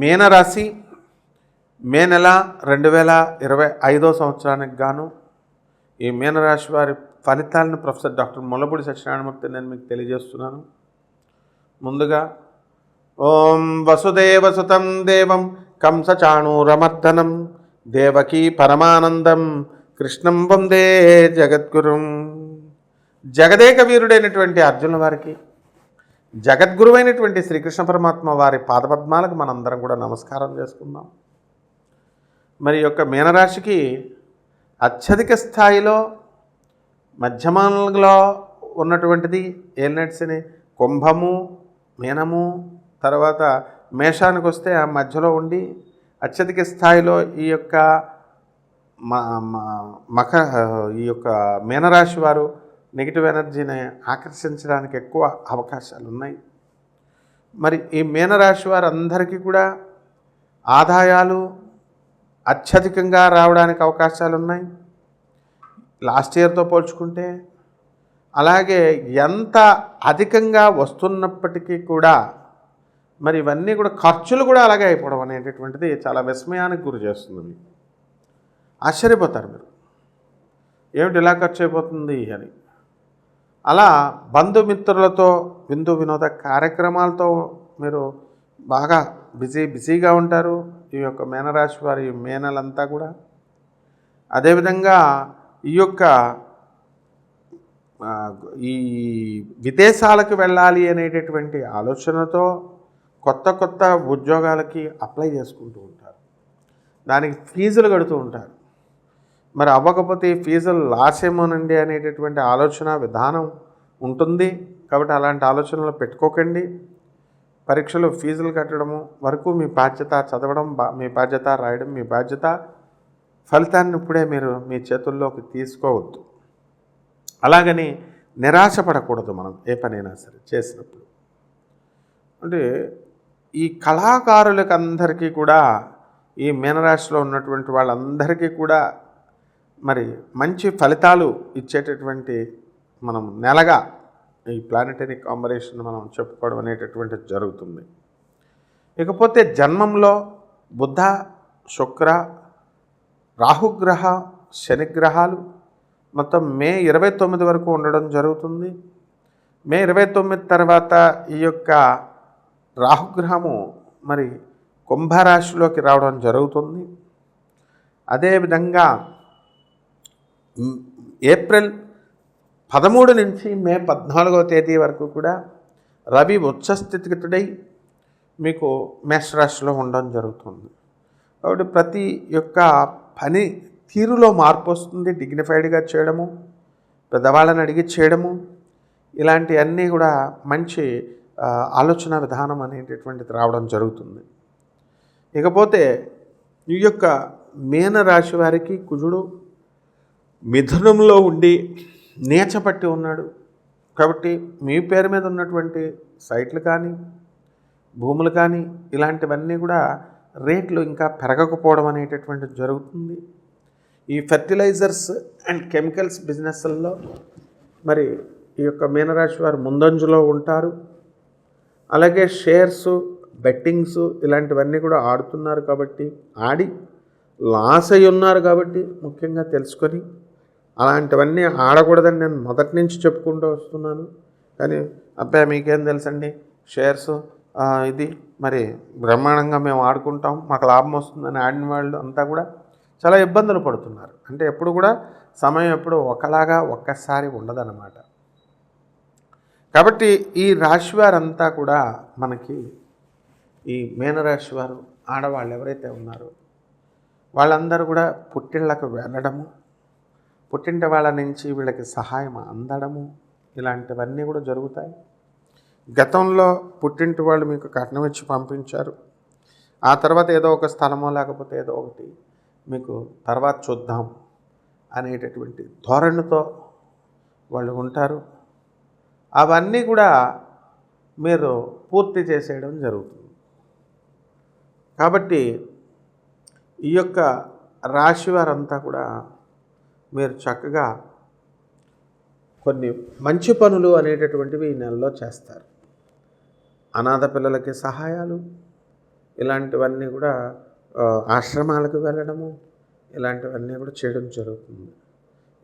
మీనరాశి మే నెల రెండు వేల ఇరవై ఐదో సంవత్సరానికి గాను ఈ మీనరాశి వారి ఫలితాలను ప్రొఫెసర్ డాక్టర్ ముల్లపూడి సత్యనారాయణమూర్తి నేను మీకు తెలియజేస్తున్నాను. ముందుగా ఓం వసుదేవ సుతం దేవం కంసచాణూరమర్దనం దేవకీ పరమానందం కృష్ణం వందే జగద్గురుం. జగదేక వీరుడైనటువంటి అర్జునుల వారికి జగద్గురువైనటువంటి శ్రీకృష్ణ పరమాత్మ వారి పాదపద్మాలకు మనందరం కూడా నమస్కారం చేసుకుందాం. మరి యొక్క మీనరాశికి అత్యధిక స్థాయిలో మధ్యమానంలో ఉన్నటువంటిది ఏలినట్స్ని కుంభము మీనము తర్వాత మేషానికి వస్తే ఆ మధ్యలో ఉండి అత్యధిక స్థాయిలో ఈ యొక్క మ- మ- మక ఈ యొక్క మీనరాశి వారు నెగిటివ్ ఎనర్జీని ఆకర్షించడానికి ఎక్కువ అవకాశాలు ఉన్నాయి మరి ఈ మీనరాశి వారందరికీ కూడా ఆదాయాలు అత్యధికంగా రావడానికి అవకాశాలు ఉన్నాయి లాస్ట్ ఇయర్తో పోల్చుకుంటే అలాగే ఎంత అధికంగా వస్తున్నప్పటికీ కూడా మరి ఇవన్నీ కూడా ఖర్చులు కూడా అలాగే అయిపోవడం అనేటటువంటిది చాలా విస్మయానికి గురి చేస్తుంది. మీకు ఆశ్చర్యపోతారు మీరు. ఏమిటి ఇలా ఖర్చు అయిపోతుంది అని. అలా బంధుమిత్రులతో విందు వినోద కార్యక్రమాలతో మీరు బాగా బిజీ బిజీగా ఉంటారు ఈ యొక్క మేనరాశి వారి మేనలంతా కూడా. అదేవిధంగా ఈ యొక్క ఈ విదేశాలకు వెళ్ళాలి అనేటటువంటి ఆలోచనతో కొత్త కొత్త ఉద్యోగాలకి అప్లై చేసుకుంటూ ఉంటారు. దానికి ఫీజులు కడుతూ ఉంటారు. మరి అవ్వకపోతే ఈ ఫీజులు లాస్ ఏమోనండి అనేటటువంటి ఆలోచన విధానం ఉంటుంది. కాబట్టి అలాంటి ఆలోచనలు పెట్టుకోకండి. పరీక్షలు ఫీజులు కట్టడము వరకు మీ బాధ్యత చదవడం బా- మీ బాధ్యత రాయడం మీ బాధ్యత ఫలితాన్ని ఇప్పుడే మీరు మీ చేతుల్లోకి తీసుకోవద్దు. అలాగని నిరాశపడకూడదు మనం ఏ పనైనా సరే చేసినప్పుడు. అంటే ఈ కళాకారులకు అందరికీ కూడా ఈ మీనరాశిలో ఉన్నటువంటి వాళ్ళందరికీ కూడా మరి మంచి ఫలితాలు ఇచ్చేటటువంటి మనం నెలగా ఈ ప్లానటరీ కాంబినేషన్ మనం చెప్పుకోవడం అనేటటువంటిది జరుగుతుంది. ఇకపోతే జన్మంలో బుద్ధ శుక్ర రాహుగ్రహ శనిగ్రహాలు మొత్తం మే ఇరవై తొమ్మిది వరకు ఉండడం జరుగుతుంది. మే ఇరవై తొమ్మిది తర్వాత ఈ యొక్క రాహుగ్రహము మరి కుంభరాశిలోకి రావడం జరుగుతుంది. అదేవిధంగా ఏప్రిల్ పదమూడు నుంచి మే పద్నాలుగవ తేదీ వరకు కూడా రవి ఉచ్చస్థితిగతుడై మీకు మేషరాశిలో ఉండడం జరుగుతుంది. కాబట్టి ప్రతి యొక్క పని తీరులో మార్పు వస్తుంది. డిగ్నిఫైడ్గా చేయడము పెద్దవాళ్ళని అడిగి చేయడము ఇలాంటివన్నీ కూడా మంచి ఆలోచన విధానం అనేటటువంటిది రావడం జరుగుతుంది. ఇకపోతే ఈ యొక్క మీన రాశి వారికి కుజుడు మిథునంలో ఉండి నీచపట్టి ఉన్నాడు. కాబట్టి మీ పేరు మీద ఉన్నటువంటి సైట్లు కానీ భూములు కానీ ఇలాంటివన్నీ కూడా రేట్లు ఇంకా పెరగకపోవడం అనేటటువంటిది జరుగుతుంది. ఈ ఫెర్టిలైజర్స్ అండ్ కెమికల్స్ బిజినెస్లలో మరి ఈ యొక్క మీనరాశి వారు ముందంజలో ఉంటారు. అలాగే షేర్స్ బెట్టింగ్స్ ఇలాంటివన్నీ కూడా ఆడుతున్నారు కాబట్టి ఆడి లాస్ అయి ఉన్నారు కాబట్టి ముఖ్యంగా తెలుసుకొని అలాంటివన్నీ ఆడకూడదని నేను మొదటి నుంచి చెప్పుకుంటూ వస్తున్నాను. కానీ అబ్బాయి మీకేం తెలుసండి? షేర్స్ ఇది మరి బ్రహ్మాండంగా మేము ఆడుకుంటాం. మాకు లాభం వస్తుందని ఆడిన వాళ్ళు అంతా కూడా చాలా ఇబ్బందులు పడుతున్నారు. అంటే ఎప్పుడు కూడా సమయం ఎప్పుడు ఒకలాగా ఒక్కసారి ఉండదన్నమాట. కాబట్టి ఈ రాశి వారంతా కూడా మనకి ఈ మీనరాశి వారు ఆడవాళ్ళు ఎవరైతే ఉన్నారో వాళ్ళందరూ కూడా పుట్టిళ్ళకు వెళ్ళడము పుట్టింటి వాళ్ళ నుంచి వీళ్ళకి సహాయం అందడము ఇలాంటివన్నీ కూడా జరుగుతాయి. గతంలో పుట్టింటి వాళ్ళు మీకు కట్నం ఇచ్చి పంపించారు. ఆ తర్వాత ఏదో ఒక స్థలమో లేకపోతే ఏదో ఒకటి మీకు తర్వాత చూద్దాం అనేటటువంటి ధోరణితో వాళ్ళు ఉంటారు. అవన్నీ కూడా మీరు పూర్తి చేసేయడం జరుగుతుంది. కాబట్టి ఈ యొక్క రాశి వారంతా కూడా మీరు చక్కగా కొన్ని మంచి పనులు అనేటటువంటివి ఈ నెలలో చేస్తారు. అనాథ పిల్లలకి సహాయాలు ఇలాంటివన్నీ కూడా ఆశ్రమాలకు వెళ్ళడము ఇలాంటివన్నీ కూడా చేయడం జరుగుతుంది.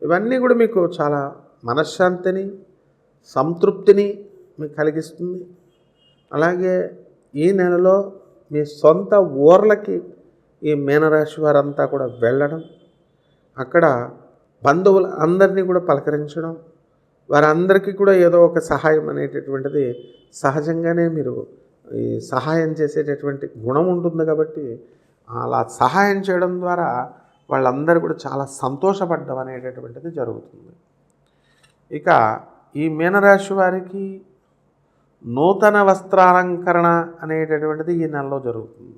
ఇవన్నీ కూడా మీకు చాలా మనశ్శాంతిని సంతృప్తిని మీకు కలిగిస్తుంది. అలాగే ఈ నెలలో మీ సొంత ఊర్లకి ఈ మీనరాశి వారంతా కూడా వెళ్ళడం అక్కడ బంధువులు అందరినీ కూడా పలకరించడం వారందరికీ కూడా ఏదో ఒక సహాయం అనేటటువంటిది సహజంగానే మీరు ఈ సహాయం చేసేటటువంటి గుణం ఉంటుంది కాబట్టి అలా సహాయం చేయడం ద్వారా వాళ్ళందరూ కూడా చాలా సంతోషపడ్డం అనేటటువంటిది జరుగుతుంది. ఇక ఈ మీనరాశి వారికి నూతన వస్త్రాలంకరణ అనేటటువంటిది ఈ నెలలో జరుగుతుంది.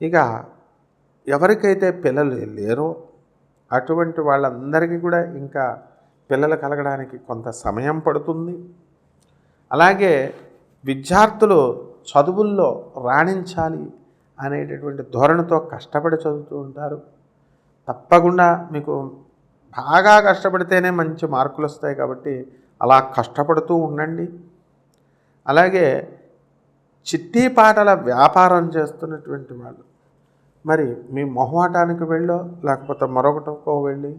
ఇక ఎవరికైతే పిల్లలు లేరో అటువంటి వాళ్ళందరికీ కూడా ఇంకా పిల్లలు కలగడానికి కొంత సమయం పడుతుంది. అలాగే విద్యార్థులు చదువుల్లో రాణించాలి అనేటటువంటి ధోరణితో కష్టపడి చదువుతూ ఉంటారు. తప్పకుండా మీకు బాగా కష్టపడితేనే మంచి మార్కులు వస్తాయి కాబట్టి అలా కష్టపడుతూ ఉండండి. అలాగే చిట్టి పాటల వ్యాపారం చేస్తున్నటువంటి వాళ్ళు మరి మీ మొహమాటానికి వెళ్ళో లేకపోతే మరొకటికో వెళ్ళి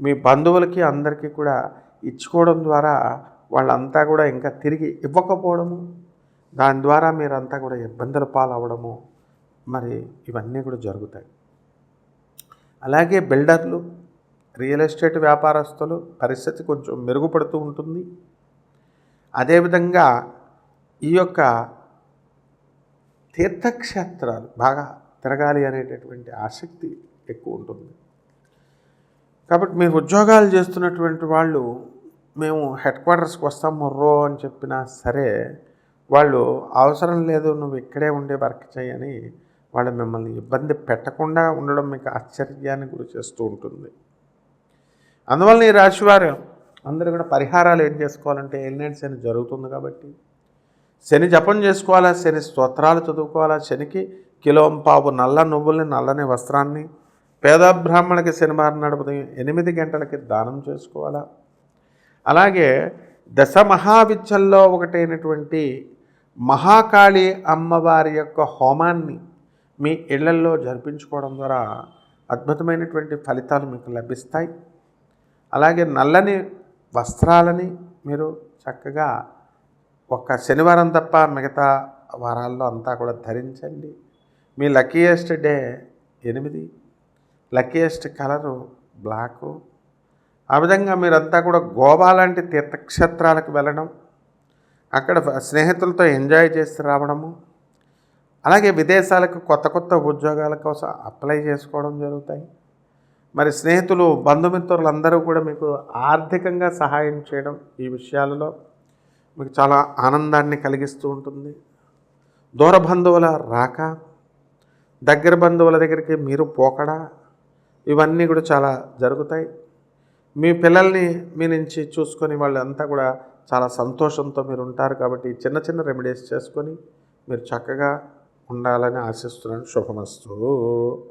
మీ బంధువులకి అందరికీ కూడా ఇచ్చుకోవడం ద్వారా వాళ్ళంతా కూడా ఇంకా తిరిగి ఇవ్వకపోవడము దాని ద్వారా మీరంతా కూడా ఇబ్బందుల పాలవడము మరి ఇవన్నీ కూడా జరుగుతాయి. అలాగే బిల్డర్లు రియల్ ఎస్టేట్ వ్యాపారస్తులు పరిస్థితి కొంచెం మెరుగుపడుతూ ఉంటుంది. అదేవిధంగా ఈ యొక్క తీర్థక్షేత్రాలు బాగా తిరగాలి అనేటటువంటి ఆసక్తి ఎక్కువ ఉంటుంది. కాబట్టి మీరు ఉద్యోగాలు చేస్తున్నటువంటి వాళ్ళు మేము హెడ్ క్వార్టర్స్కి వస్తాం మొర్రో అని చెప్పినా సరే వాళ్ళు అవసరం లేదు నువ్వు ఇక్కడే ఉండే వర్క్ చేయని వాళ్ళు మిమ్మల్ని ఇబ్బంది పెట్టకుండా ఉండడం మీకు ఆశ్చర్యాన్ని గురి చేస్తూ ఉంటుంది. అందువల్ల ఈ రాశివారు అందరూ కూడా పరిహారాలు ఏం చేసుకోవాలంటే ఎల్నైట్ శని జరుగుతుంది కాబట్టి శని జపం చేసుకోవాలా శని స్తోత్రాలు చదువుకోవాలా శనికి కిలోంపావు నల్ల నువ్వుల్ని నల్లని వస్త్రాన్ని పేద బ్రాహ్మణులకి శనివారం నాడు ఎనిమిది గంటలకి దానం చేసుకోవాలా? అలాగే దశ మహావిద్యల్లో ఒకటైనటువంటి మహాకాళి అమ్మవారి యొక్క హోమాన్ని మీ ఇళ్ళల్లో జరిపించుకోవడం ద్వారా అద్భుతమైనటువంటి ఫలితాలు మీకు లభిస్తాయి. అలాగే నల్లని వస్త్రాలని మీరు చక్కగా ఒక్క శనివారం తప్ప మిగతా వారాల్లో అంతా కూడా ధరించండి. మీ లక్కీయెస్ట్ డే ఎనిమిది. లక్కీయెస్ట్ కలరు బ్లాకు ఆ విధంగా మీరంతా కూడా గోవా లాంటి తీర్థక్షేత్రాలకు వెళ్ళడం అక్కడ స్నేహితులతో ఎంజాయ్ చేసి రావడము అలాగే విదేశాలకు కొత్త కొత్త ఉద్యోగాల కోసం అప్లై చేసుకోవడం జరుగుతాయి. మరి స్నేహితులు బంధుమిత్రులు అందరూ కూడా మీకు ఆర్థికంగా సహాయం చేయడం ఈ విషయాలలో మీకు చాలా ఆనందాన్ని కలిగిస్తూ ఉంటుంది. దూర బంధువుల రాక దగ్గర బంధువుల దగ్గరికి మీరు పోకడా? ఇవన్నీ కూడా చాలా జరుగుతాయి. మీ పిల్లల్ని మీ నుంచి చూసుకొని వాళ్ళంతా కూడా చాలా సంతోషంతో మీరు ఉంటారు కాబట్టి చిన్న చిన్న రెమెడీస్ చేసుకొని మీరు చక్కగా ఉండాలని ఆశిస్తున్నాను. శుభమస్తు.